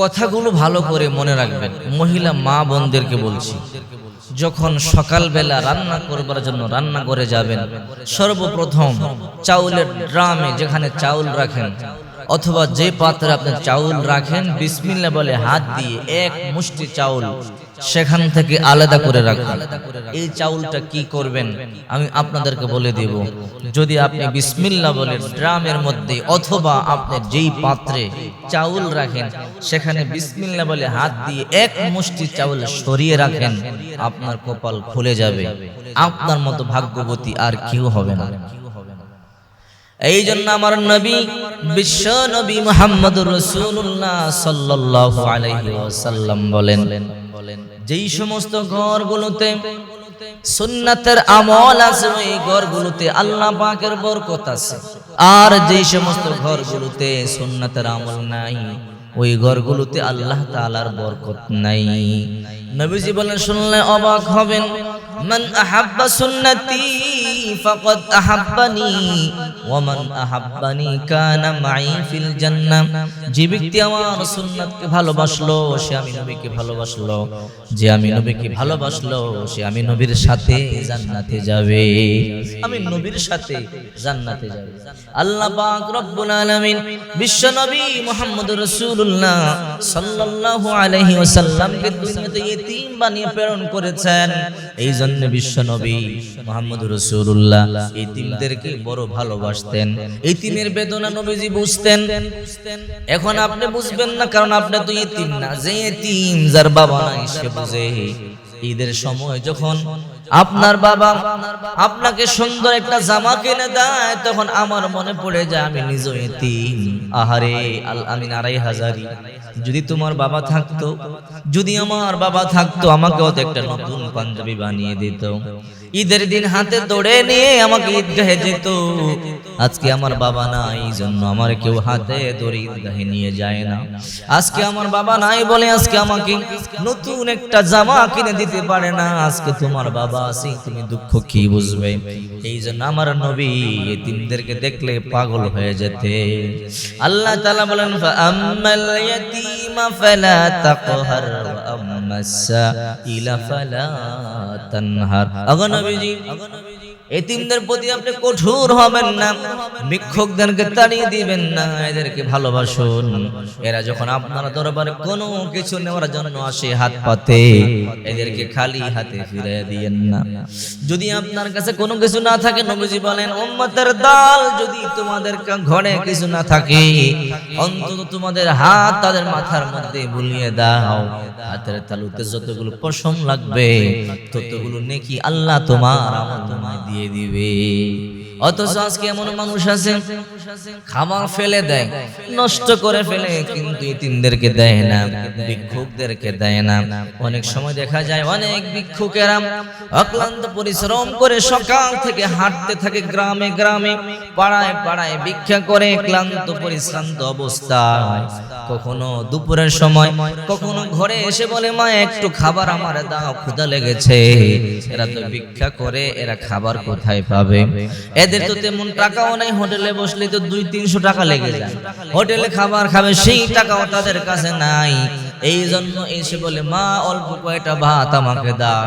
কথাগুলো ভালো করে মনে রাখবেন। মহিলা মা বোনদেরকে বলছি, যখন সকালবেলা রান্না করবার জন্য রান্না করে যাবেন, সর্বপ্রথম চাউলের ড্রামে যেখানে চাউল রাখেন অথবা যে পাত্রে আপনি চাউল রাখেন বিসমিল্লা বলে হাত দিয়ে এক মুষ্টি চাউল সেখান থেকে আলাদা করে রাখুন। এই চাউলটা কি করবেন? আমি আপনাদেরকে বলে দেব। যদি আপনি বিসমিল্লা বলে ড্রামের মধ্যে অথবা আপনি যেই পাত্রে চাউল রাখেন, সেখানে বিসমিল্লা বলে হাত দিয়ে এক মুষ্টি চাউল সরিয়ে রাখেন, আপনার কপাল খুলে যাবে। আপনার মতো ভাগ্যবতী আর কেউ হবে না। এই জন্য আমার নবী বিশ্ব নবী মোহাম্মদ রসুল্লাহ সাল্লাল্লাহু আলাইহি ওয়াসাল্লাম বলেন, যেই সমস্ত ঘরগুলোতে সুন্নাতের আমল আছে, ওই ঘরগুলোতে আল্লাহ পাকের বরকত আছে। আর যেই সমস্ত ঘরগুলোতে সুন্নাতের আমল নাই, ওই ঘরগুলোতে আল্লাহ তালার বরকত নাই। নবীজি বলেন, শুনলে অবাক হবেন মান আহাব্বা সুন্নতি ফাকাদ আহাব্বানি, ওয়া মান আহাব্বানি কানা মাই ফিল যে ব্যক্তি আমার সুন্নাতকে ভালোবাসলো, সে আমি নবীকে ভালোবাসলো। যে আমি নবীকে ভালোবাসলো, সে আমি নবীর সাথে জান্নাতে যাবে। আমি নবীর সাথে জান্নাতে যাবে। আল্লাহ পাক রব্বুল আলামিন বিশ্ব নবী মুহাম্মদুর রাসূলুল্লাহ সাল্লাল্লাহু আলাইহি ওয়াসাল্লামকে দুনিয়াতে ইতিম বানিয়ে প্রেরণ করেছেন। এই যার বাবা ঈদের সময় যখন আপনার বাবা আপনাকে সুন্দর একটা জামা কিনে দেয়, তখন আমার মনে পড়ে যায় আমি নিজ এতিম আহারে আল আমিন আড়াই হাজারি যদি তোমার বাবা থাকতো, যদি আমার বাবা থাকতো আমাকে তো একটা নতুন পাঞ্জাবি বানিয়ে দিত। ঈদের দিন হাতে দৌড়ে নিয়ে আমাকে ঈদগাহে যেত। আজকে আমার বাবা নাই এই জন্য আমার কেউ হাতে দৌড়ে ঈদগাহে নিয়ে যায় না। আজকে আমার বাবা নাই বলে আজকে আমাকে নতুন একটা জামা কিনে দিতে পারে না। আজকে তোমার বাবা আছে, তুমি দুঃখ কি বুঝবে? এই জন্য আমার নবী এতিমদেরকে দেখলে পাগল হয়ে যেতে। আল্লাহ তাআলা বলেন ফাআম্মাল ইয়াতীমা ফালা তাকহার ওয়া আম্মাস সাইলা এতিমদের প্রতি আপনি কঠোর হবেন না, ভিক্ষুকদেরকে তাড়িয়ে দিবেন না, এদেরকে ভালোবাসুন। এরা যখন আপনার দরবারে কোনো কিছু নেওয়ার জন্য আসে হাত পাতে, এদেরকে খালি হাতে ফিরে দিয়েন না। যদি আপনার কাছে কোনো কিছু না থাকে, নবীজি বলেন, উম্মতের দাল যদি তোমাদের ঘরে কিছু না থাকে, অন্তত তোমাদের হাত তাদের মাথার মধ্যে বুলিয়ে দাও। হাতের তালুতে যতগুলো পশম লাগবে, ততগুলো নেকি আল্লাহ তোমার আমল তোমায় দিয়ে দিবে। অথচ আজকে এমন মানুষ আছে খাবার ফেলে দেয় নষ্ট করে ফেলে কিন্তু ইতিমদেরকে দেয় না বিক্ষুকদেরকে দেয় না। অনেক সময় দেখা যায় অনেক ভিক্ষুকেরা অক্লান্ত পরিশ্রম করে সকাল থেকে হাঁটতে থাকে গ্রামে গ্রামে। পাড়ায় পাড়ায় ভিক্ষা করে ক্লান্ত, পরিশ্রান্ত অবস্থায়। কখনো দুপুরের সময়, কখনো ঘরে এসে বলে, মা, একটু খাবার আমার দাও, ক্ষুধা লেগেছে। এরা তো ভিক্ষা করে, এরা খাবার কোথায় পাবে? এদের তো তেমন টাকাও নাই, হোটেলে বসলে তো দুই তিনশো টাকা লেগে যায়। হোটেলে খাবার খাবে, সেই টাকাও তাদের কাছে নাই। এই জন্য এসে বলে, মা, অল্প কয়টা ভাত আমাকে দাও।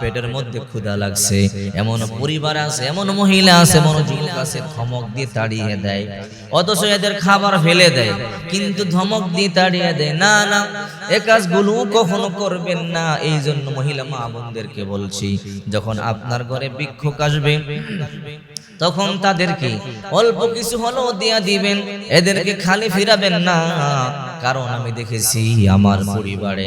পেটের মধ্যে ক্ষুধা লাগছে। এমন পরিবার আছে, এমন মহিলা আছে, এমন যুবক আছে, ধমক দিয়ে তাড়িয়ে দেয়। অথচ এদের খাবার ফেলে দেয়, কিন্তু ধমক দিয়ে তাড়িয়ে দেয়। না না, এ কাজগুলো কখনো করবেন না। এই জন্য মহিলা মা বোনদেরকে বলছি, যখন আপনার ঘরে ভিক্ষুক আসবে, তখন তাদেরকে অল্প কিছু হলেও দিয়া দিবেন। এদেরকে খালি ফিরাবেন না। কারণ আমি দেখেছি আমার পরিবারে,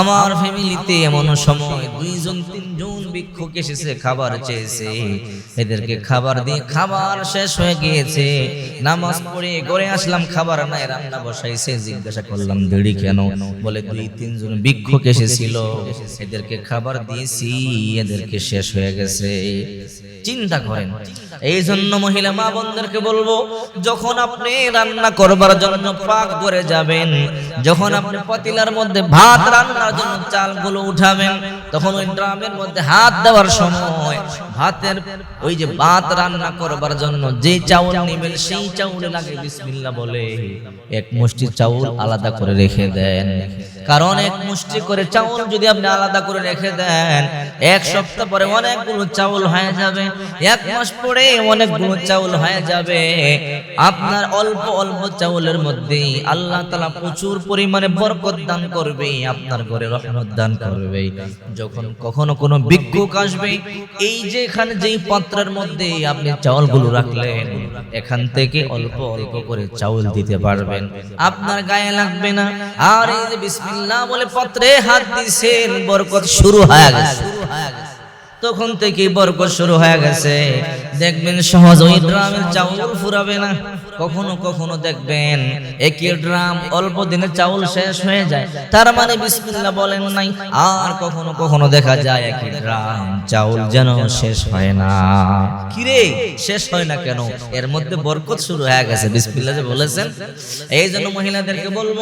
আমার ফ্যামিলিতে এমন সময় দুইজন, তিনজন ভিক্ষুক এসেছে, খাবার চেয়েছে। এদেরকে খাবার দিয়ে খাবার শেষ হয়ে গিয়েছে। নামাজ পড়ে ঘরে আসলাম, খাবার নাই, রান্না বসাইছে, জিজ্ঞাসা করলাম, দেরি কেন? বলে দুই, তিনজন ভিক্ষুক এসেছিল। এদেরকে খাবার দিয়েছি, এদেরকে শেষ হয়ে গেছে। চিন্তা করেন এই জন্য মহিলা মা বোনদেরকে বলব, যখন আপনি রান্না করবার জন্য পাক করে যাবেন যখন আপনি পাতিলার মধ্যে ভাত রান্নার জন্য চালগুলো উঠাবেন, তখন ওই ড্রামের মধ্যে হাত দেওয়ার সময় ভাতের ওই যে ভাত রান্না করবার জন্য যে চাউল নেবেন, সেই চাউল লাগে বিসমিল্লাহ বলে। এক মুষ্টি চাউল আলাদা করে রেখে দেন। কারণ এক মুষ্টি করে চাউল যদি আপনি আলাদা করে রেখে দেন, এক সপ্তাহ পরে অনেকগুলো চাউল হয়ে যাবে। এক মাস পরে অনেকগুলো চাউল হয়ে যাবে। আপনার অল্প অল্প চাউলের মধ্যে আল্লাহ তালা প্রচুর পরিমাণে বরকত দান করবে, আপনার ঘরে রহমত দান করবে। যখন কখনো কোনো ভিক্ষুক আসবে, এই যে এখানে যেই পাত্রের মধ্যে আপনি চাউলগুলো রাখলেন, এখান থেকে অল্প অল্প করে চাউল দিতে পারবেন। আপনার গায়ে লাগবে না। আর এই যে বিসমিল্লাহ বলে পত্রে হাত দিছেন, বরকত শুরু হয়ে গেছে। তখন থেকে বরকত শুরু হয়ে গেছে। দেখবেন সহজ ওই ড্রামের চাউল ফুরাবে না। কখনো কখনো দেখবেন একই ড্রাম অল্প দিনে চাউল শেষ হয়ে যায়। তার মানে বিসমিল্লাহ বলেন নাই। আর কখনো কখনো দেখা যায় একই ড্রাম চাউল যেন শেষ হয় না। কিরে? শেষ হয় না কেন? এর মধ্যে বরকত শুরু হয়ে গেছে, বিসমিল্লাহ যে বলেছেন। এই জন্য মহিলাদেরকে বলব,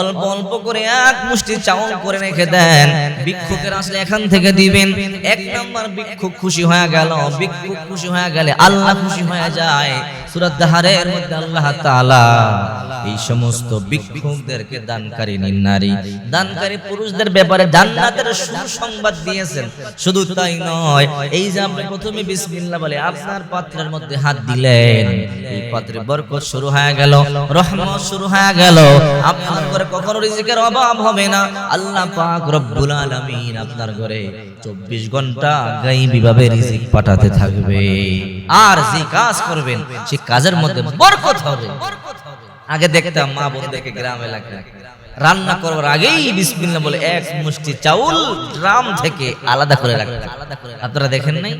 অল্প অল্প করে এক মুষ্টি চাউল করে রেখে দেন। ভিক্ষুকের আসলে এখান থেকে দিবেন। এক নাম্বার ভিক্ষুক খুশি হয়ে গেল, ভিক্ষুক খুশি হয়ে গেলে আল্লাহ খুশি হয়ে যায়। সুরাত দাহারের মধ্যে আল্লাহ তাআলা এই সমস্ত দানকারী নারী দানকারী পুরুষদের ব্যাপারে জান্নাতের সুসংবাদ দিয়েছেন। শুধু তাই নয়, এই যে আপনি প্রথমে বিসমিল্লাহ বলে আপনার পাত্রের মধ্যে হাত দিলেন, এই পাত্রে বরকত শুরু হয়ে গেল, রহমত শুরু হয়ে গেল। আপনার ঘরে কখনো রিজিকের অভাব হবে না। আল্লাহ পাক রব্বুল আলামিন আপনার ঘরে 24 ঘণ্টা গাইবি ভাবে রিজিক পাঠাতে থাকবে। আর যে কাজ করবেন, সে কাজের মধ্যে বরকত হবে। আগে দেখতাম মা বোন দেখে গ্রাম এলাকায় রান্না করবার আগেই বিসমিল্লাহ বলে এক মুষ্টি চাউল ড্রাম থেকে আলাদা করে রাখতেন আপনারা দেখেন নাই?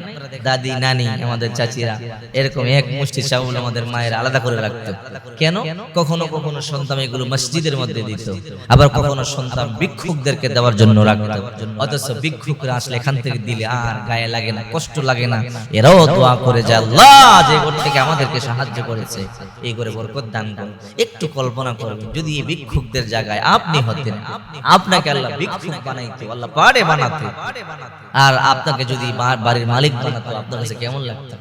দাদি, নানি, আমাদের চাচিরা, এরকম এক মুষ্টি চাউল আমাদের মায়ের আলাদা করে রাখতো। কেন? কখনো কখনো সন্তান এগুলো মসজিদের মধ্যে দিত। আবার কখনো সন্তান ভিক্ষুকদেরকে দেওয়ার জন্য রাখতো। অথচ ভিক্ষুকরা আসলে এখান থেকে দিলে আর গায়ে লাগে না, কষ্ট লাগে না। এরাও দোয়া করে যে আল্লাহ, যে ঘর থেকে আমাদেরকে সাহায্য করেছে। এই করে বরকত দান করুন। একটু কল্পনা করবেন যদি এই ভিক্ষুকদের জায়গায় আপনি হতেন। আপনাকে আল্লাহ ভিক্ষুক বানাইতো, আল্লাহ পারে বানাতে। আর আপনাকে যদি বাড়ির মালিক বানাতো, আপনার কাছে কেমন লাগতো?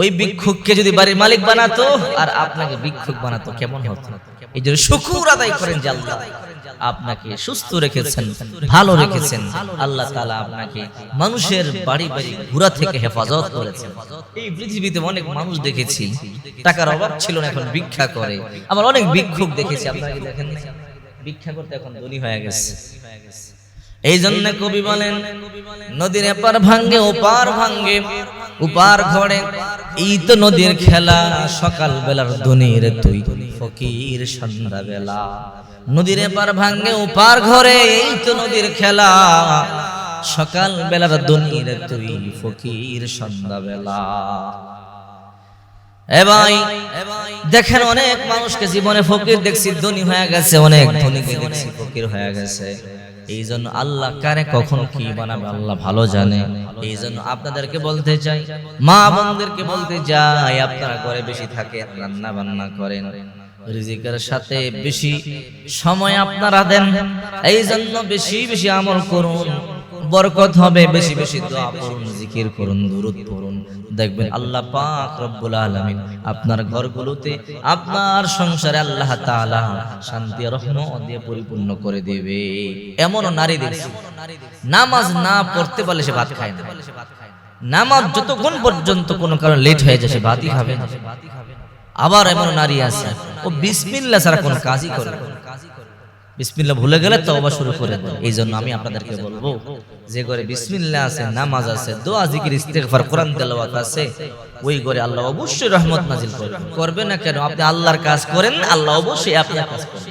ওই ভিক্ষুককে যদি বাড়ির মালিক বানাতো, আর আপনাকে ভিক্ষুক বানাতো, কেমন হতো? এই জন্য শুকুর আদায় করেন যে আল্লাহ। আপনাকে সুস্থ রেখেছেন, ভালো রেখেছেন। আল্লাহ তাআলা আপনাকে মানুষের বাড়ি বাড়ি ঘোরা থেকে হেফাজত করেছেন। এই পৃথিবীতে অনেক মানুষ দেখেছি, টাকার অভাব ছিল না, এখন ভিক্ষা করে। আবার অনেক ভিক্ষুক দেখেছি, আপনারা কি দেখেন? ভিক্ষা করতে এখন ধনী হয়ে গেছে। এই জন্য কবি বলেন নদীর এপার ভাঙ্গে ওপার ভাঙ্গে উপার ঘরে এই তো নদীর খেলা সকাল বেলার ধনীর তুই ফকির সন্ধ্যা বেলা। নদীর এপার ভাঙ্গে ওপার ঘরে এই তো নদীর খেলা। সকাল বেলার ধনীর তুই ফকির সন্ধ্যা বেলা। এ ভাই, দেখেন অনেক মানুষকে জীবনে ফকির দেখছি, ধনী হয়ে গেছে, অনেক ধনীকে দেখছি ফকির হয়ে গেছে। এই জন্য আল্লাহ কারে কখন কি বানাবে, আল্লাহ ভালো জানে। এই জন্য আপনাদেরকে বলতে চাই, মা বোনদেরকে বলতে চাই, আপনারা ঘরে বেশি থাকে, রান্না বান্না করেন। রিজিকের সাথে বেশি সময় আপনারা দেন, এই জন্য বেশি বেশি আমল করুন। বরকত হবে বেশি বেশি দোয়া করুন জিকির করুন দুরুদ পড়ুন। দেখবেন আল্লাহ পাক রব্বুল আলামিন আপনার ঘরগুলোতে আপনার সংসারে আল্লাহ তাআলা শান্তি আর রহমত দিয়ে পরিপূর্ণ করে দেবে। এমন নারী দেখছি নামাজ না পড়তে পারলে সে ভাত খায় না। নামাজ যতক্ষণ পর্যন্ত কোনো কারণে লেট হয়ে যায় সে ভাতই খাবে না। আবার এমন নারী আছে ও বিসমিল্লাহ ছাড়া কোনো কাজই করে না। বিসমিল্লাহ ভুলে গেলে তবা শুরু করে এই জন্য আমি আপনাদেরকে বলব যে ঘরে বিসমিল্লা আছে নামাজ আছে দোয়া জিকির ইস্তেগফার কোরআন তেলাওয়াত আছে ওই ঘরে আল্লাহ অবশ্যই রহমত নাজিল করবে। করবে না কেন? আপনি আল্লাহর কাজ করেন আল্লাহ অবশ্যই আপনার কাজ করবে।